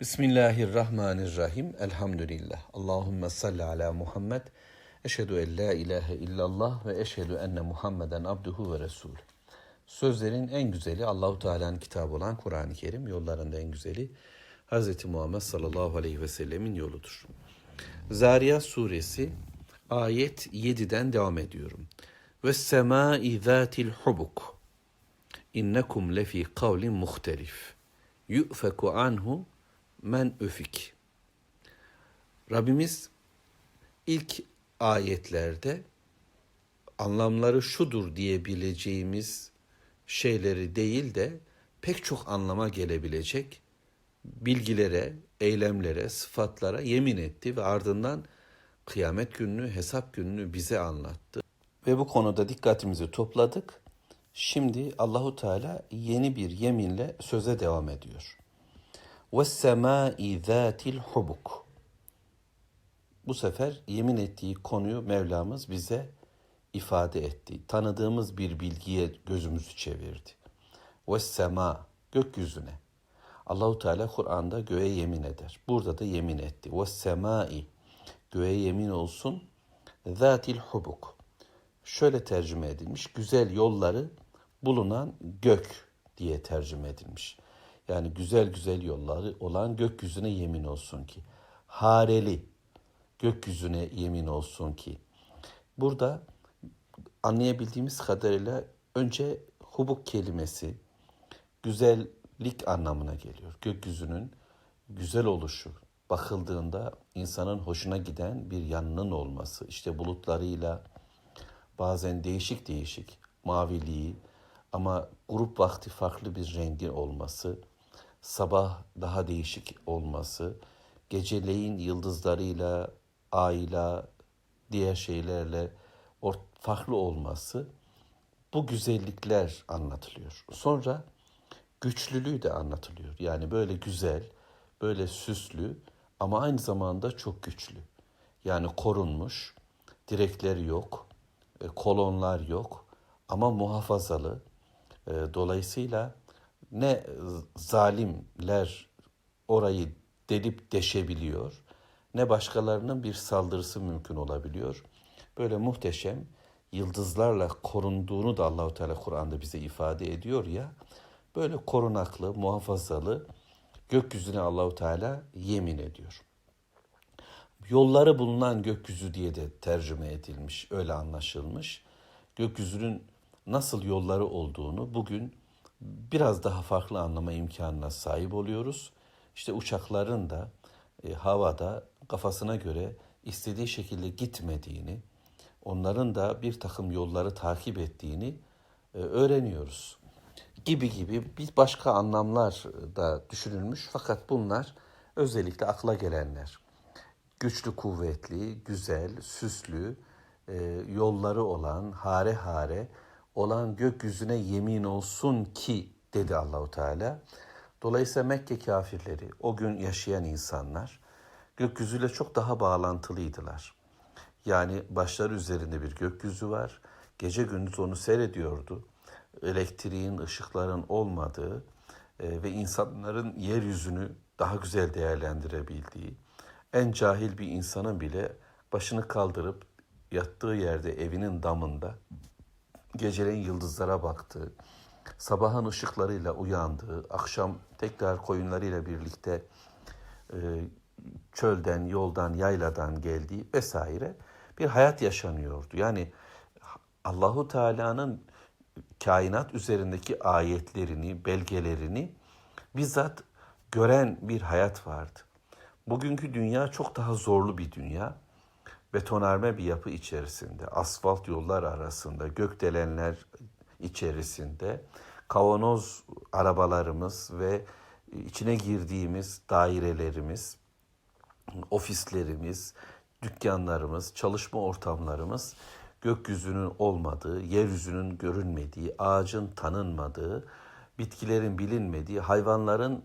Bismillahirrahmanirrahim. Elhamdülillah. Allahümme salli ala Muhammed. Eşhedü en la ilahe illallah ve eşhedü enne Muhammeden abduhu ve resul. Sözlerin en güzeli Allahu Teala'nın kitabı olan Kur'an-ı Kerim. Yolların da en güzeli Hz. Muhammed sallallahu aleyhi ve sellemin yoludur. Zariyat suresi ayet 7'den devam ediyorum. Ve semâi zâtil hubuk. İnnekum lefi kavlin muhtelif. Yu'feku anhu men öfik. Rabbimiz ilk ayetlerde anlamları şudur diyebileceğimiz şeyleri değil de pek çok anlama gelebilecek bilgilere, eylemlere, sıfatlara yemin etti ve ardından kıyamet gününü, hesap gününü bize anlattı. Ve bu konuda dikkatimizi topladık. Şimdi Allahu Teala yeni bir yeminle söze devam ediyor. وَالسَّمَاءِ ذَاتِ الْحُبُكِ Bu sefer yemin ettiği konuyu Mevlamız bize ifade etti. Tanıdığımız bir bilgiye gözümüzü çevirdi. وَالسَّمَا Gökyüzüne. Allahu Teala Kur'an'da göğe yemin eder. Burada da yemin etti. وَالسَّمَاءِ Göğe yemin olsun. ذَاتِ الْحُبُكِ Şöyle tercüme edilmiş. Güzel yolları bulunan gök diye tercüme edilmiş. Yani güzel güzel yolları olan gökyüzüne yemin olsun ki. Hareli gökyüzüne yemin olsun ki. Burada anlayabildiğimiz kadarıyla önce hubuk kelimesi güzellik anlamına geliyor. Gökyüzünün güzel oluşu, bakıldığında insanın hoşuna giden bir yanının olması, işte bulutlarıyla bazen değişik değişik maviliği ama grup vakti farklı bir rengi olması, sabah daha değişik olması, geceleyin yıldızlarıyla, ayla, diğer şeylerle farklı olması bu güzellikler anlatılıyor. Sonra güçlülüğü de anlatılıyor. Yani böyle güzel, böyle süslü ama aynı zamanda çok güçlü. Yani korunmuş, direkleri yok, e, kolonlar yok ama muhafazalı. E, dolayısıyla ne zalimler orayı delip deşebiliyor ne başkalarının bir saldırısı mümkün olabiliyor. Böyle muhteşem yıldızlarla korunduğunu da Allahu Teala Kur'an'da bize ifade ediyor ya. Böyle korunaklı, muhafazalı gökyüzüne Allahu Teala yemin ediyor. Yolları bulunan gökyüzü diye de tercüme edilmiş, öyle anlaşılmış. Gökyüzünün nasıl yolları olduğunu bugün biraz daha farklı anlama imkanına sahip oluyoruz. İşte uçakların da e, havada kafasına göre istediği şekilde gitmediğini, onların da bir takım yolları takip ettiğini e, öğreniyoruz. Gibi gibi bir başka anlamlar da düşünülmüş fakat bunlar özellikle akla gelenler. Güçlü, kuvvetli, güzel, süslü, e, yolları olan, hare hare olan gökyüzüne yemin olsun ki dedi Allahu Teala. Dolayısıyla Mekke kafirleri, o gün yaşayan insanlar gökyüzüyle çok daha bağlantılıydılar. Yani başları üzerinde bir gökyüzü var. Gece gündüz onu seyrediyordu. Elektriğin, ışıkların olmadığı e, ve insanların yeryüzünü daha güzel değerlendirebildiği, en cahil bir insanın bile başını kaldırıp yattığı yerde evinin damında geceleyin yıldızlara baktığı, sabahın ışıklarıyla uyandığı, akşam tekrar koyunlarıyla birlikte e, çölden, yoldan, yayladan geldiği vesaire bir hayat yaşanıyordu. Yani Allahu Teala'nın kainat üzerindeki ayetlerini, belgelerini bizzat gören bir hayat vardı. Bugünkü dünya çok daha zorlu bir dünya. Betonarme bir yapı içerisinde, asfalt yollar arasında, gökdelenler içerisinde, kavanoz arabalarımız ve içine girdiğimiz dairelerimiz, ofislerimiz, dükkanlarımız, çalışma ortamlarımız gökyüzünün olmadığı, yeryüzünün görünmediği, ağacın tanınmadığı, bitkilerin bilinmediği, hayvanların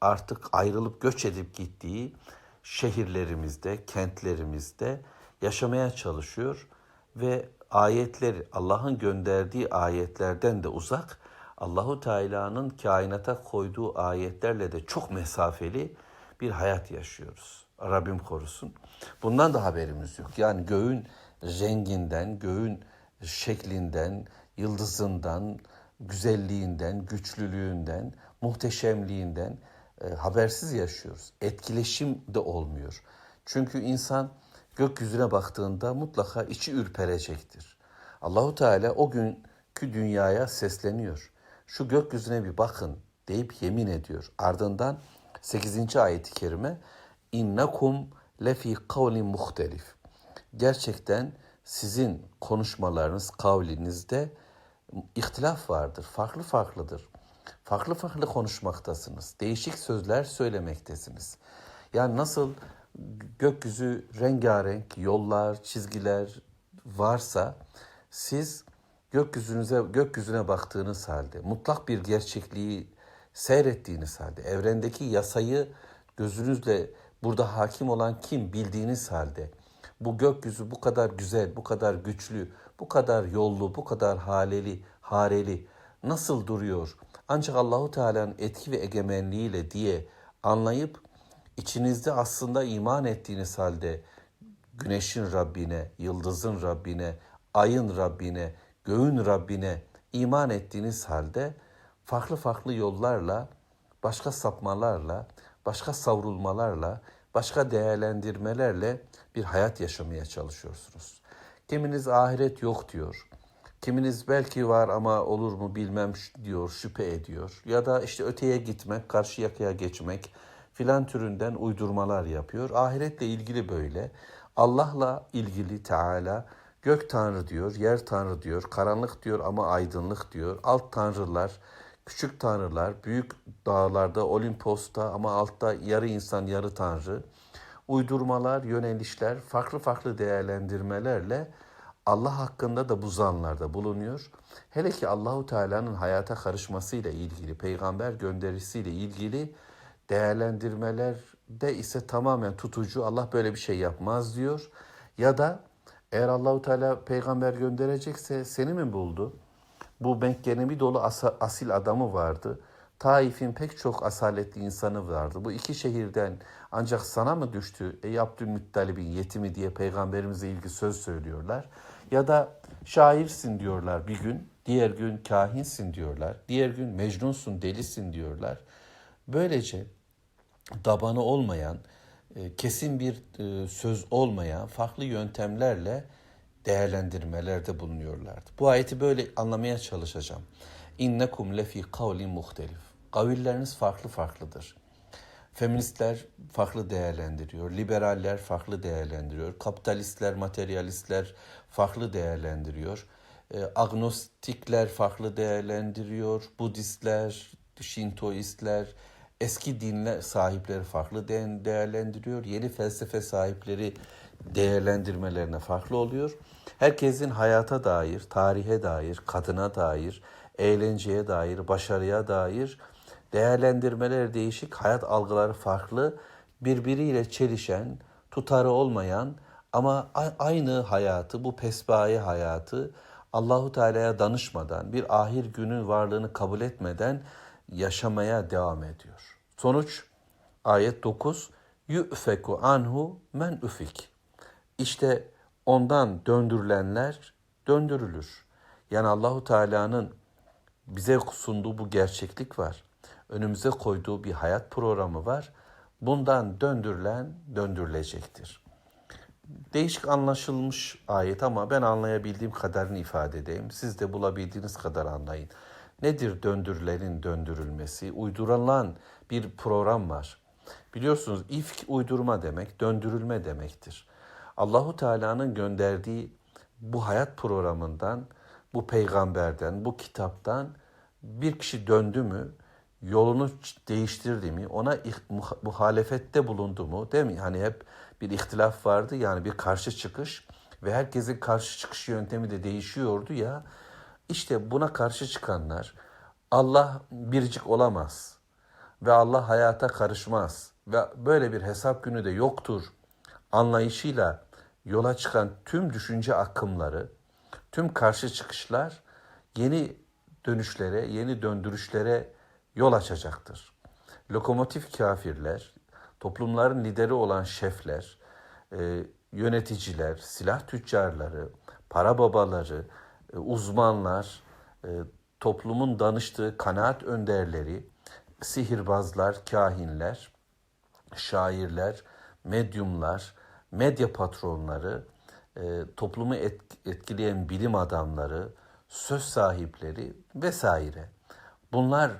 artık ayrılıp göç edip gittiği şehirlerimizde, kentlerimizde yaşamaya çalışıyor ve ayetleri Allah'ın gönderdiği ayetlerden de uzak, Allahu Teala'nın kainata koyduğu ayetlerle de çok mesafeli bir hayat yaşıyoruz. Rabbim korusun. Bundan da haberimiz yok. Yani göğün renginden, göğün şeklinden, yıldızından, güzelliğinden, güçlülüğünden, muhteşemliğinden e, habersiz yaşıyoruz. Etkileşim de olmuyor. Çünkü insan gökyüzüne baktığında mutlaka içi ürperecektir. Allahu Teala o günkü dünyaya sesleniyor. Şu gökyüzüne bir bakın deyip yemin ediyor. Ardından 8. ayeti kerime innakum lefi kavlin muhtelif. Gerçekten sizin konuşmalarınız, kavlinizde ihtilaf vardır, farklı farklıdır. Farklı farklı konuşmaktasınız. Değişik sözler söylemektesiniz. Yani nasıl gökyüzü rengarenk yollar, çizgiler varsa siz gökyüzünüze gökyüzüne baktığınız halde, mutlak bir gerçekliği seyrettiğiniz halde, evrendeki yasayı gözünüzle burada hakim olan kim bildiğiniz halde bu gökyüzü bu kadar güzel, bu kadar güçlü, bu kadar yollu, bu kadar haleli, hareli nasıl duruyor? Ancak Allahu Teala'nın etki ve egemenliğiyle diye anlayıp içinizde aslında iman ettiğiniz halde güneşin Rabbine, yıldızın Rabbine, ayın Rabbine, göğün Rabbine iman ettiğiniz halde farklı farklı yollarla, başka sapmalarla, başka savrulmalarla, başka değerlendirmelerle bir hayat yaşamaya çalışıyorsunuz. Kiminiz ahiret yok diyor. Kiminiz belki var ama olur mu bilmem diyor, şüphe ediyor. Ya da işte öteye gitmek, karşı yakaya geçmek filan türünden uydurmalar yapıyor. Ahiretle ilgili böyle. Allah'la ilgili Teala gök tanrı diyor, yer tanrı diyor, karanlık diyor ama aydınlık diyor. Alt tanrılar, küçük tanrılar, büyük dağlarda, Olimpos'ta ama altta yarı insan, yarı tanrı. Uydurmalar, yönelişler, farklı farklı değerlendirmelerle Allah hakkında da bu zanlarda bulunuyor. Hele ki Allahu Teala'nın hayata karışmasıyla ilgili, peygamber gönderisiyle ilgili değerlendirmelerde ise tamamen tutucu. Allah böyle bir şey yapmaz diyor. Ya da eğer Allahu Teala peygamber gönderecekse seni mi buldu? Bu Mekke'nin dolu asa- asil adamı vardı. Taif'in pek çok asaletli insanı vardı. Bu iki şehirden ancak sana mı düştü ey Abdülmuttalib'in yetimi diye peygamberimize ilgili söz söylüyorlar. Ya da şairsin diyorlar bir gün, diğer gün kahinsin diyorlar, diğer gün mecnunsun, delisin diyorlar. Böylece dabanı olmayan, e, kesin bir e, söz olmayan farklı yöntemlerle değerlendirmelerde bulunuyorlardı. Bu ayeti böyle anlamaya çalışacağım. İnnekum lefi kavlin muhtelif. Kavilleriniz farklı farklıdır. Feministler farklı değerlendiriyor, liberaller farklı değerlendiriyor, kapitalistler, materyalistler farklı değerlendiriyor, e, agnostikler farklı değerlendiriyor, Budistler, Şintoistler, eski dinler sahipleri farklı de- değerlendiriyor, yeni felsefe sahipleri değerlendirmelerine farklı oluyor. Herkesin hayata dair, tarihe dair, kadına dair, eğlenceye dair, başarıya dair değerlendirmeler değişik, hayat algıları farklı, birbiriyle çelişen, tutarı olmayan ama aynı hayatı, bu pesbaye hayatı Allahu Teala'ya danışmadan, bir ahir günün varlığını kabul etmeden yaşamaya devam ediyor. Sonuç ayet 9 Yu'feku anhu men ufik. İşte ondan döndürülenler döndürülür. Yani Allahu Teala'nın bize sunduğu bu gerçeklik var. Önümüze koyduğu bir hayat programı var. Bundan döndürülen döndürülecektir. Değişik anlaşılmış ayet ama ben anlayabildiğim kadarını ifade edeyim. Siz de bulabildiğiniz kadar anlayın. Nedir döndürülenin döndürülmesi? Uydurulan bir program var. Biliyorsunuz ifk uydurma demek, döndürülme demektir. Allahu Teala'nın gönderdiği bu hayat programından, bu peygamberden, bu kitaptan bir kişi döndü mü, yolunu değiştirdi mi, ona muhalefette bulundu mu, değil mi? Hani hep bir ihtilaf vardı yani bir karşı çıkış ve herkesin karşı çıkış yöntemi de değişiyordu ya. İşte buna karşı çıkanlar Allah biricik olamaz ve Allah hayata karışmaz ve böyle bir hesap günü de yoktur anlayışıyla yola çıkan tüm düşünce akımları, tüm karşı çıkışlar yeni dönüşlere, yeni döndürüşlere yol açacaktır. Lokomotif kafirler, toplumların lideri olan şefler, e, yöneticiler, silah tüccarları, para babaları, uzmanlar, e, toplumun danıştığı kanaat önderleri, sihirbazlar, kahinler, şairler, medyumlar, medya patronları, e, toplumu et- etkileyen bilim adamları, söz sahipleri vesaire. Bunlar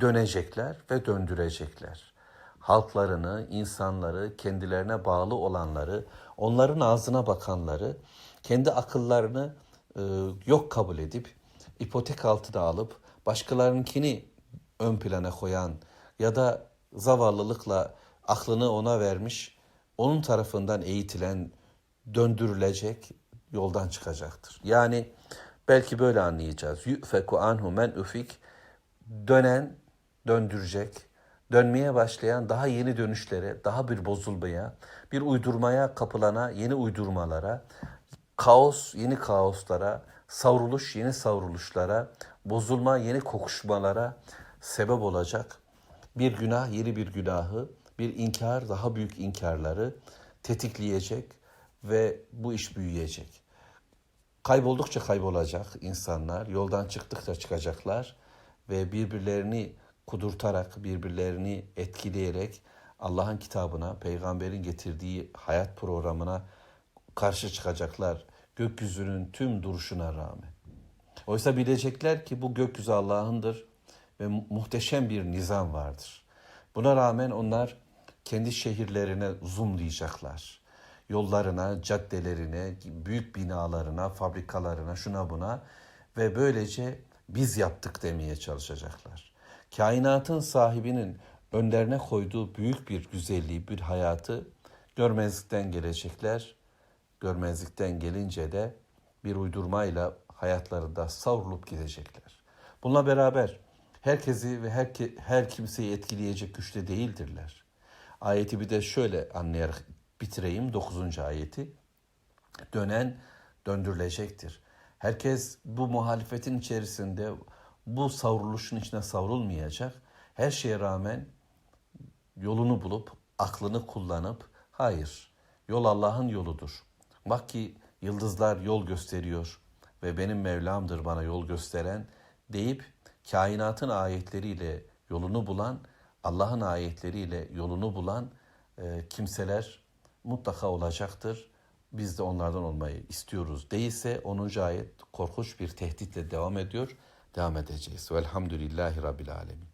dönecekler ve döndürecekler. Halklarını, insanları, kendilerine bağlı olanları, onların ağzına bakanları, kendi akıllarını e, yok kabul edip, ipotek altına alıp, başkalarınkini ön plana koyan ya da zavallılıkla aklını ona vermiş, onun tarafından eğitilen, döndürülecek, yoldan çıkacaktır. Yani belki böyle anlayacağız. Yüfeku anhu men ufik dönen döndürecek, dönmeye başlayan daha yeni dönüşlere, daha bir bozulmaya, bir uydurmaya kapılana, yeni uydurmalara, kaos yeni kaoslara, savruluş yeni savruluşlara, bozulma yeni kokuşmalara sebep olacak. Bir günah yeni bir günahı, bir inkar daha büyük inkarları tetikleyecek ve bu iş büyüyecek. Kayboldukça kaybolacak insanlar, yoldan çıktıkça çıkacaklar ve birbirlerini kudurtarak, birbirlerini etkileyerek Allah'ın kitabına, peygamberin getirdiği hayat programına karşı çıkacaklar gökyüzünün tüm duruşuna rağmen. Oysa bilecekler ki bu gökyüzü Allah'ındır ve mu- muhteşem bir nizam vardır. Buna rağmen onlar kendi şehirlerine zoomlayacaklar. Yollarına, caddelerine, büyük binalarına, fabrikalarına, şuna buna ve böylece biz yaptık demeye çalışacaklar. Kainatın sahibinin önlerine koyduğu büyük bir güzelliği, bir hayatı görmezlikten gelecekler. Görmezlikten gelince de bir uydurmayla hayatlarında savrulup gidecekler. Bununla beraber herkesi ve her, her kimseyi etkileyecek güçte değildirler. Ayeti bir de şöyle anlayarak bitireyim 9. ayeti. Dönen döndürülecektir. Herkes bu muhalefetin içerisinde bu savruluşun içine savrulmayacak. Her şeye rağmen yolunu bulup aklını kullanıp hayır yol Allah'ın yoludur. Bak ki yıldızlar yol gösteriyor ve benim Mevlam'dır bana yol gösteren deyip kainatın ayetleriyle yolunu bulan Allah'ın ayetleriyle yolunu bulan e, kimseler mutlaka olacaktır. Biz de onlardan olmayı istiyoruz. Değilse 10. ayet korkunç bir tehditle devam ediyor. Devam edeceğiz. Velhamdülillahi Rabbil Alemin.